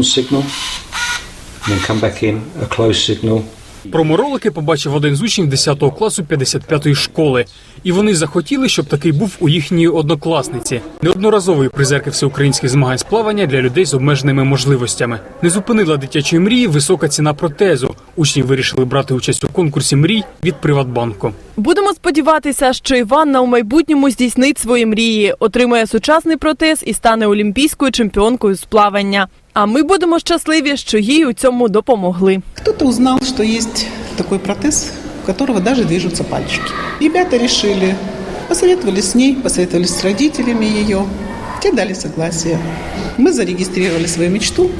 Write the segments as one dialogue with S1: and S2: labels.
S1: signal, then come back in, a closed signal.
S2: Проморолики побачив один з учнів 10 класу 55-ї школи, і вони захотіли, щоб такий був у їхньої однокласниці. Неодноразової призерки всеукраїнських змагань з плавання для людей з обмеженими можливостями. Не зупинила дитячої мрії висока ціна протезу. Учні вирішили брати участь у конкурсі мрій від Приватбанку.
S3: Будемо сподіватися, що Іванна у майбутньому здійснить свої мрії, отримає сучасний протез і стане олімпійською чемпіонкою з плавання. А ми будемо щасливі, що їй у цьому допомогли.
S4: Кто-то узнал, что есть такой протез, у которого даже движутся пальчики. Ребята решили, посоветовались с ней, посоветовались с родителями ее. Те дали согласие. Ми зареєстрували свою мечту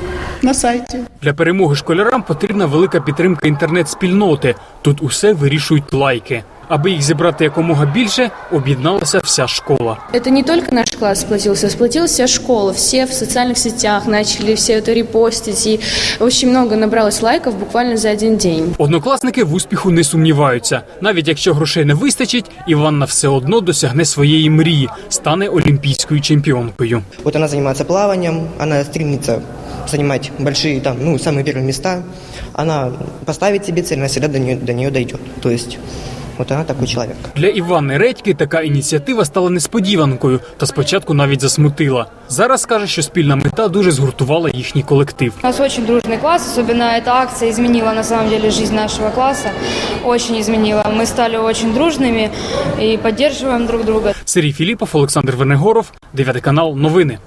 S4: на сайті.
S2: Для перемоги школярам потрібна велика підтримка інтернет-спільноти. Тут усе вирішують лайки. Аби їх зібрати якомога більше, об'єдналася вся школа.
S5: Это не только наш класс сплотился, сплотилась вся школа. Все в социальных сетях начали все это репостить. И очень много набралось лайков буквально за один день.
S2: Однокласники в успіху не сумніваються. Навіть якщо грошей не вистачить, Іванна все одно досягне своєї мрії, стане олімпійською чемпіонкою.
S6: Вот она занимается плаванием, она стремится занимать большие, там, ну, самые первые места. Она поставит себе цель, она всегда до нее, до нее дойдет. То есть вот она такой человек.
S2: Для Іванни Редьки така ініціатива стала несподіванкою та спочатку навіть засмутила. Зараз каже, що спільна мета дуже згуртувала їхній колектив.
S7: У нас очень дружный класс, особенно эта акция изменила на самом деле жизнь нашего класса, очень изменила. Мы стали очень дружными и поддерживаем друг друга.
S2: Сергій Філіпов, Олександр Вернегоров, 9 канал. Новини.